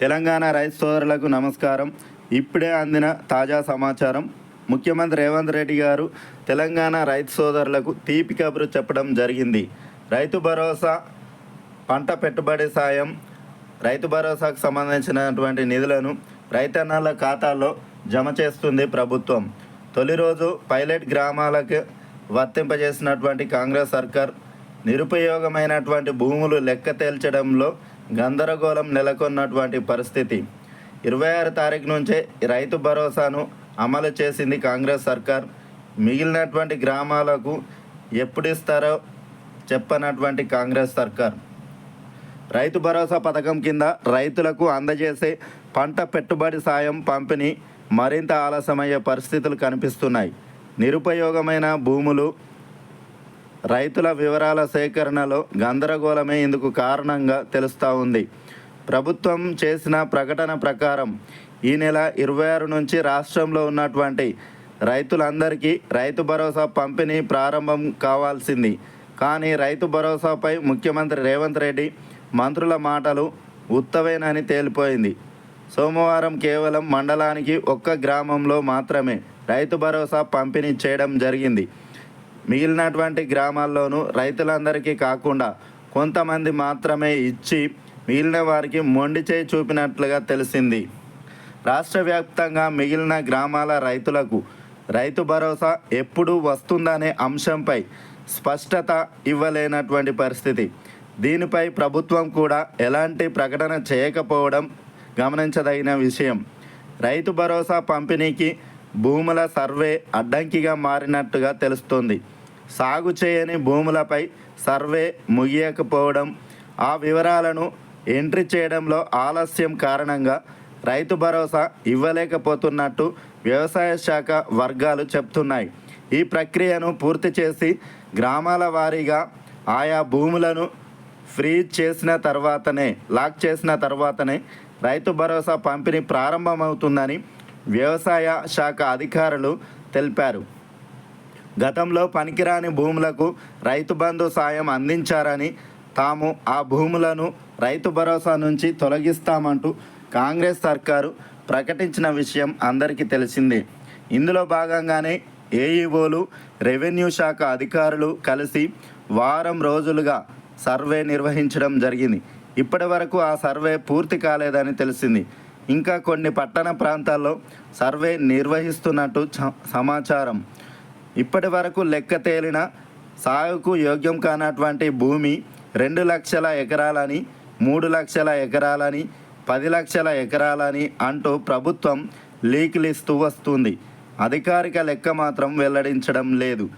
తెలంగాణ రైతు సోదరులకు నమస్కారం. ఇప్పుడే అందిన తాజా సమాచారం. ముఖ్యమంత్రి రేవంత్ రెడ్డి గారు తెలంగాణ రైతు సోదరులకు తీపి కబురు చెప్పడం జరిగింది. రైతు భరోసా పంట పెట్టుబడి సాయం రైతు భరోసాకు సంబంధించినటువంటి నిధులను రైతన్నల ఖాతాల్లో జమ చేస్తుంది ప్రభుత్వం. తొలి రోజు పైలట్ గ్రామాలకు వర్తింపజేసినటువంటి కాంగ్రెస్ సర్కార్ నిరుపయోగమైనటువంటి భూములు లెక్క తేల్చడంలో గందరగోళం నెలకొన్నటువంటి పరిస్థితి. ఇరవై ఆరు తారీఖు నుంచే రైతు భరోసాను అమలు చేసింది కాంగ్రెస్ సర్కార్. మిగిలినటువంటి గ్రామాలకు ఎప్పుడు ఇస్తారో చెప్పనటువంటి కాంగ్రెస్ సర్కార్. రైతు భరోసా పథకం కింద రైతులకు అందజేసే పంట పెట్టుబడి సాయం పంపిణీ మరింత ఆలస్యమయ్యే పరిస్థితులు కనిపిస్తున్నాయి. నిరుపయోగమైన భూములు రైతుల వివరాల సేకరణలో గందరగోళమే ఇందుకు కారణంగా తెలుస్తూ ఉంది. ప్రభుత్వం చేసిన ప్రకటన ప్రకారం ఈ నెల ఇరవై ఆరు నుంచి రాష్ట్రంలో ఉన్నటువంటి రైతులందరికీ రైతు భరోసా పంపిణీ ప్రారంభం కావాల్సింది. కానీ రైతు భరోసాపై ముఖ్యమంత్రి రేవంత్ రెడ్డి మంత్రుల మాటలు ఉత్తవేనని తేలిపోయింది. సోమవారం కేవలం మండలానికి ఒక్క గ్రామంలో మాత్రమే రైతు భరోసా పంపిణీ చేయడం జరిగింది. మిగిలినటువంటి గ్రామాల్లోనూ రైతులందరికీ కాకుండా కొంతమంది మాత్రమే ఇచ్చి మిగిలిన వారికి మొండి చేయి చూపినట్లుగా తెలిసింది. రాష్ట్ర వ్యాప్తంగా మిగిలిన గ్రామాల రైతులకు రైతు భరోసా ఎప్పుడు వస్తుందనే అంశంపై స్పష్టత ఇవ్వలేనటువంటి పరిస్థితి. దీనిపై ప్రభుత్వం కూడా ఎలాంటి ప్రకటన చేయకపోవడం గమనించదగిన విషయం. రైతు భరోసా పంపిణీకి భూముల సర్వే అడ్డంకిగా మారినట్టుగా తెలుస్తోంది. సాగు చేయని భూములపై సర్వే ముగియకపోవడం ఆ వివరాలను ఎంట్రీ చేయడంలో ఆలస్యం కారణంగా రైతు భరోసా ఇవ్వలేకపోతున్నట్టు వ్యవసాయ శాఖ వర్గాలు చెప్తున్నాయి. ఈ ప్రక్రియను పూర్తి చేసి గ్రామాల వారీగా ఆయా భూములను ఫ్రీజ్ చేసిన తర్వాతనే లాక్ చేసిన తర్వాతనే రైతు భరోసా పంపిణీ ప్రారంభమవుతుందని వ్యవసాయ శాఖ అధికారులు తెలిపారు. గతంలో పనికిరాని భూములకు రైతు బంధు సాయం అందించారని తాము ఆ భూములను రైతు భరోసా నుంచి తొలగిస్తామంటూ కాంగ్రెస్ సర్కారు ప్రకటించిన విషయం అందరికీ తెలిసిందే. ఇందులో భాగంగానే ఏఈఓలు రెవెన్యూ శాఖ అధికారులు కలిసి వారం రోజులుగా సర్వే నిర్వహించడం జరిగింది. ఇప్పటి వరకు ఆ సర్వే పూర్తి కాలేదని తెలిసింది. ఇంకా కొన్ని పట్టణ ప్రాంతాల్లో సర్వే నిర్వహిస్తున్నట్టు చ- సమాచారం. ఇప్పటి వరకు లెక్క తేలిన సాగుకు యోగ్యం కానటువంటి భూమి రెండు లక్షల ఎకరాలని మూడు లక్షల ఎకరాలని పది లక్షల ఎకరాలని అంటూ ప్రభుత్వం లీకులు ఇస్తూ వస్తుంది. అధికారిక లెక్క మాత్రం వెల్లడించడం లేదు.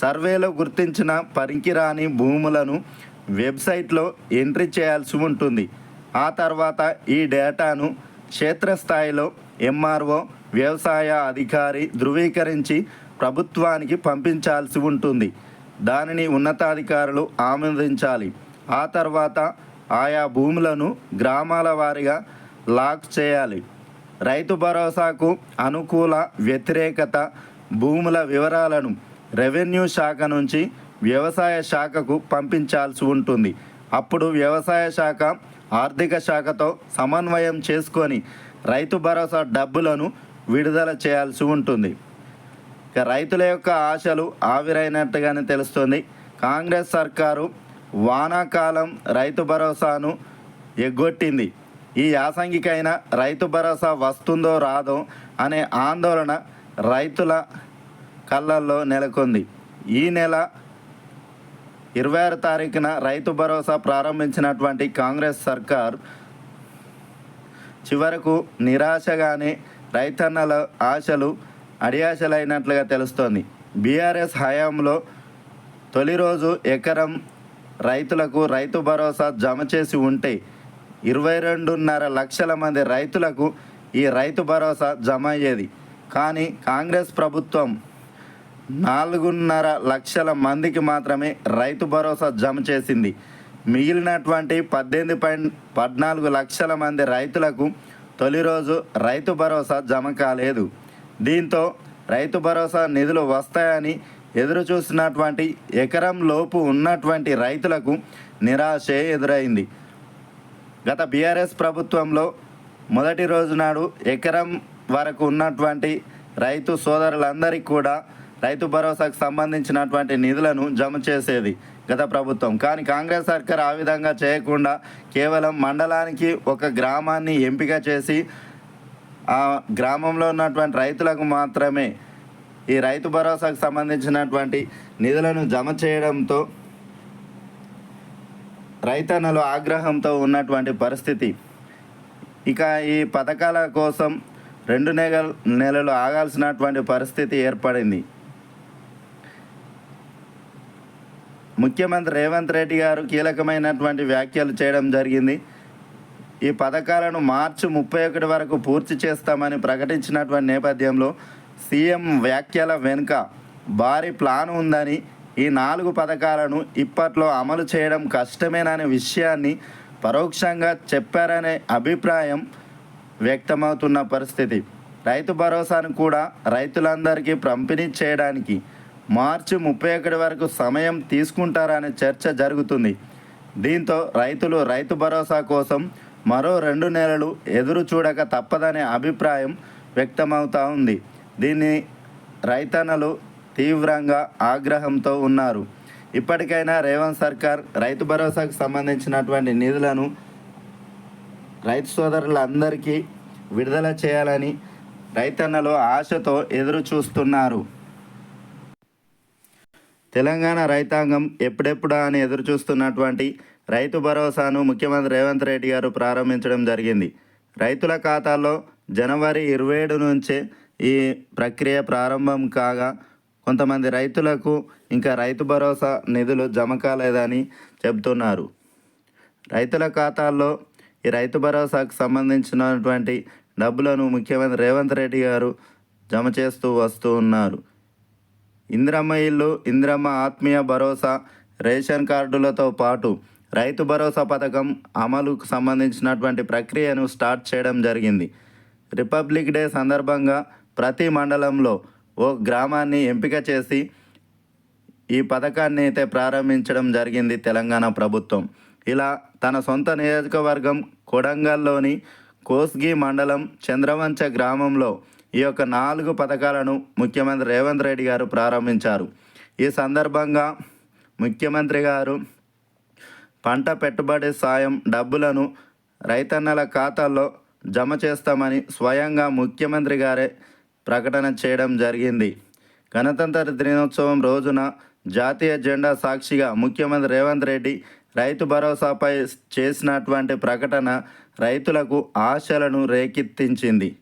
సర్వేలో గుర్తించిన పనికిరాని భూములను వెబ్సైట్లో ఎంట్రీ చేయాల్సి ఉంటుంది. ఆ తర్వాత ఈ డేటాను క్షేత్రస్థాయిలో ఎంఆర్ఓ వ్యవసాయ అధికారి ధృవీకరించి ప్రభుత్వానికి పంపించాల్సి ఉంటుంది. దానిని ఉన్నతాధికారులు ఆమోదించాలి. ఆ తర్వాత ఆయా భూములను గ్రామాల వారీగా లాక్ చేయాలి. రైతు భరోసాకు అనుకూల వ్యతిరేకత భూముల వివరాలను రెవెన్యూ శాఖ నుంచి వ్యవసాయ శాఖకు పంపించాల్సి ఉంటుంది. అప్పుడు వ్యవసాయ శాఖ ఆర్థిక శాఖతో సమన్వయం చేసుకొని రైతు భరోసా డబ్బులను విడుదల చేయాల్సి ఉంటుంది. ఇక రైతుల యొక్క ఆశలు ఆవిరైనట్టుగానే తెలుస్తుంది. కాంగ్రెస్ సర్కారు వానాకాలం రైతు భరోసాను ఎగ్గొట్టింది. ఈ యాసంగికైనా రైతు భరోసా వస్తుందో రాదో అనే ఆందోళన రైతుల కళ్ళల్లో నెలకొంది. ఈ నెల ఇరవై ఆరు తారీఖున రైతు భరోసా ప్రారంభించినటువంటి కాంగ్రెస్ సర్కార్ చివరకు నిరాశగానే రైతన్నల ఆశలు అడియాశలైనట్లుగా తెలుస్తోంది. బీఆర్ఎస్ హయాంలో తొలి రోజు ఎకరం రైతులకు రైతు భరోసా జమ చేసి ఉంటే ఇరవై రెండున్నర లక్షల మంది రైతులకు ఈ రైతు భరోసా జమ అయ్యేది. కానీ కాంగ్రెస్ ప్రభుత్వం నాలుగున్నర లక్షల మందికి మాత్రమే రైతు భరోసా జమ చేసింది. మిగిలినటువంటి పద్దెనిమిది పాయింట్ పద్నాలుగు లక్షల మంది రైతులకు తొలి రోజు రైతు భరోసా జమ కాలేదు. దీంతో రైతు భరోసా నిధులు వస్తాయని ఎదురు చూసినటువంటి ఎకరం లోపు ఉన్నటువంటి రైతులకు నిరాశే ఎదురైంది. గత బీఆర్ఎస్ ప్రభుత్వంలో మొదటి రోజు నాడు ఎకరం వరకు ఉన్నటువంటి రైతు సోదరులందరికీ కూడా రైతు భరోసాకు సంబంధించినటువంటి నిధులను జమ చేసేది గత ప్రభుత్వం. కానీ కాంగ్రెస్ సర్కార్ ఆ విధంగా చేయకుండా కేవలం మండలానికి ఒక గ్రామాన్ని ఎంపిక చేసి ఆ గ్రామంలో ఉన్నటువంటి రైతులకు మాత్రమే ఈ రైతు భరోసాకు సంబంధించినటువంటి నిధులను జమ చేయడంతో రైతన్నలు ఆగ్రహంతో ఉన్నటువంటి పరిస్థితి. ఇక ఈ పథకాల కోసం రెండు నెల నెలలు ఆగాల్సినటువంటి పరిస్థితి ఏర్పడింది. ముఖ్యమంత్రి రేవంత్ రెడ్డి గారు కీలకమైనటువంటి వ్యాఖ్యలు చేయడం జరిగింది. ఈ పథకాలను మార్చి ముప్పై ఒకటి వరకు పూర్తి చేస్తామని ప్రకటించినటువంటి నేపథ్యంలో సీఎం వ్యాఖ్యల వెనుక భారీ ప్లాన్ ఉందని ఈ నాలుగు పథకాలను ఇప్పట్లో అమలు చేయడం కష్టమేననే విషయాన్ని పరోక్షంగా చెప్పారనే అభిప్రాయం వ్యక్తమవుతున్న పరిస్థితి. రైతు భరోసాను కూడా రైతులందరికీ పంపిణీ చేయడానికి మార్చి ముప్పై ఒకటి వరకు సమయం తీసుకుంటారనే చర్చ జరుగుతుంది. దీంతో రైతులు రైతు భరోసా కోసం మరో రెండు నెలలు ఎదురు చూడక తప్పదనే అభిప్రాయం వ్యక్తమవుతా ఉంది. దీన్ని రైతన్నలు తీవ్రంగా ఆగ్రహంతో ఉన్నారు. ఇప్పటికైనా రేవంత్ సర్కార్ రైతు భరోసాకు సంబంధించినటువంటి నిధులను రైతు సోదరులందరికీ విడుదల చేయాలని రైతన్నలు ఆశతో ఎదురు చూస్తున్నారు. తెలంగాణ రైతాంగం ఎప్పుడెప్పుడా అని ఎదురు చూస్తున్నటువంటి రైతు భరోసాను ముఖ్యమంత్రి రేవంత్ రెడ్డి గారు ప్రారంభించడం జరిగింది. రైతుల ఖాతాల్లో జనవరి ఇరవై ఏడు నుంచే ఈ ప్రక్రియ ప్రారంభం కాగా కొంతమంది రైతులకు ఇంకా రైతు భరోసా నిధులు జమ కాలేదని చెబుతున్నారు. రైతుల ఖాతాల్లో ఈ రైతు భరోసాకు సంబంధించినటువంటి డబ్బులను ముఖ్యమంత్రి రేవంత్ రెడ్డి గారు జమ చేస్తూ వస్తూ ఉన్నారు. ఇందిరమ్మ ఇల్లు ఇందిరమ్మ ఆత్మీయ భరోసా రేషన్ కార్డులతో పాటు రైతు భరోసా పథకం అమలుకు సంబంధించినటువంటి ప్రక్రియను స్టార్ట్ చేయడం జరిగింది. రిపబ్లిక్ డే సందర్భంగా ప్రతి మండలంలో ఓ గ్రామాన్ని ఎంపిక చేసి ఈ పథకాన్ని అయితే ప్రారంభించడం జరిగింది తెలంగాణ ప్రభుత్వం. ఇలా తన సొంత నియోజకవర్గం కొడంగల్లోని కోస్గి మండలం చంద్రవంచ గ్రామంలో ఈ యొక్క నాలుగు పథకాలను ముఖ్యమంత్రి రేవంత్ రెడ్డి గారు ప్రారంభించారు. ఈ సందర్భంగా ముఖ్యమంత్రి గారు పంట పెట్టుబడి సాయం డబ్బులను రైతన్నల ఖాతాల్లో జమ చేస్తామని స్వయంగా ముఖ్యమంత్రి గారే ప్రకటన చేయడం జరిగింది. గణతంత్ర దినోత్సవం రోజున జాతీయ జెండా సాక్షిగా ముఖ్యమంత్రి రేవంత్ రెడ్డి రైతు భరోసాపై చేసినటువంటి ప్రకటన రైతులకు ఆశలను రేకెత్తించింది.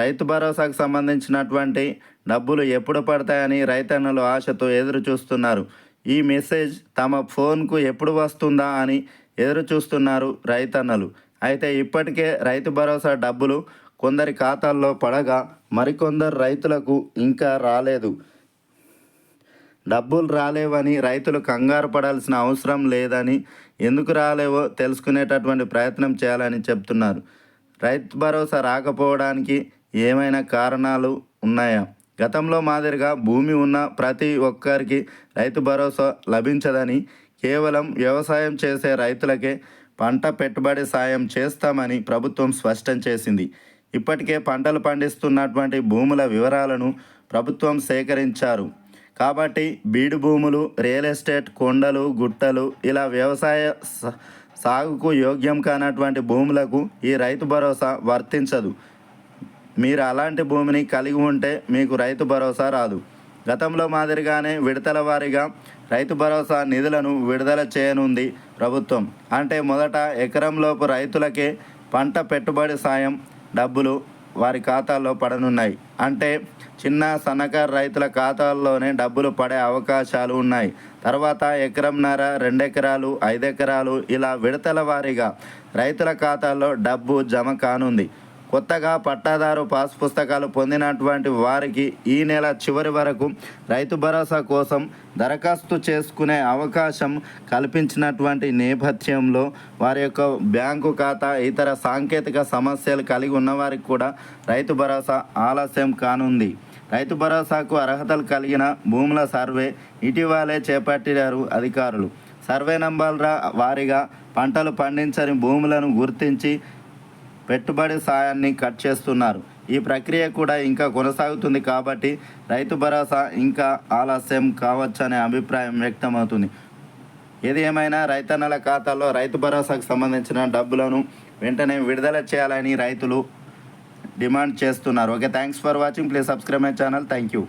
రైతు భరోసాకు సంబంధించినటువంటి డబ్బులు ఎప్పుడు పడతాయని రైతన్నలు ఆశతో ఎదురు చూస్తున్నారు ఈ మెసేజ్ తమ ఫోన్కు ఎప్పుడు వస్తుందా అని ఎదురు చూస్తున్నారు రైతన్నలు. అయితే ఇప్పటికే రైతు భరోసా డబ్బులు కొందరి ఖాతాల్లో పడగా మరికొందరు రైతులకు ఇంకా రాలేదు. డబ్బులు రాలేవని రైతులు కంగారు పడాల్సిన అవసరం లేదని ఎందుకు రాలేవో తెలుసుకునేటటువంటి ప్రయత్నం చేయాలని చెప్తున్నారు. రైతు భరోసా రాకపోవడానికి ఏమైనా కారణాలు ఉన్నాయా? గతంలో మాదిరిగా భూమి ఉన్న ప్రతి ఒక్కరికి రైతు భరోసా లభించదని కేవలం వ్యవసాయం చేసే రైతులకే పంట పెట్టుబడి సాయం చేస్తామని ప్రభుత్వం స్పష్టం చేసింది. ఇప్పటికే పంటలు పండిస్తున్నటువంటి భూముల వివరాలను ప్రభుత్వం సేకరించారు. కాబట్టి బీడు భూములు రియల్ ఎస్టేట్ కొండలు గుట్టలు ఇలా వ్యవసాయ సాగుకు యోగ్యం కానటువంటి భూములకు ఈ రైతు భరోసా వర్తించదు. మీరు అలాంటి భూమిని కలిగి ఉంటే మీకు రైతు భరోసా రాదు. గతంలో మాదిరిగానే విడతల వారీగా రైతు భరోసా నిధులను విడుదల చేయనుంది ప్రభుత్వం. అంటే మొదట ఎకరంలోపు రైతులకే పంట పెట్టుబడి సాయం డబ్బులు వారి ఖాతాల్లో పడనున్నాయి. అంటే చిన్న సన్నకారు రైతుల ఖాతాల్లోనే డబ్బులు పడే అవకాశాలు ఉన్నాయి. తర్వాత ఎకరంన్నర రెండెకరాలు ఐదెకరాలు ఇలా విడతల వారీగా రైతుల ఖాతాల్లో డబ్బు జమ కానుంది. కొత్తగా పట్టాదారు పాస్ పుస్తకాలు పొందినటువంటి వారికి ఈ నెల చివరి వరకు రైతు భరోసా కోసం దరఖాస్తు చేసుకునే అవకాశం కల్పించినటువంటి నేపథ్యంలో వారి యొక్క బ్యాంకు ఖాతా ఇతర సాంకేతిక సమస్యలు కలిగి ఉన్నవారికి కూడా రైతు భరోసా ఆలస్యం కానుంది. రైతు భరోసాకు అర్హతలు కలిగిన భూముల సర్వే ఇటీవలే చేపట్టారు అధికారులు. సర్వే నంబర్ల వారిగా పంటలు పండించని భూములను గుర్తించి పెట్టుబడి సాయాన్ని కట్ చేస్తున్నారు. ఈ ప్రక్రియ కూడా ఇంకా కొనసాగుతుంది కాబట్టి రైతు భరోసా ఇంకా ఆలస్యం కావచ్చనే అభిప్రాయం వ్యక్తమవుతుంది. ఏది ఏమైనా రైతన్నల ఖాతాల్లో రైతు భరోసాకు సంబంధించిన డబ్బులను వెంటనే విడుదల చేయాలని రైతులు డిమాండ్ చేస్తున్నారు. Okay thanks for watching. Please subscribe my channel. Thank you.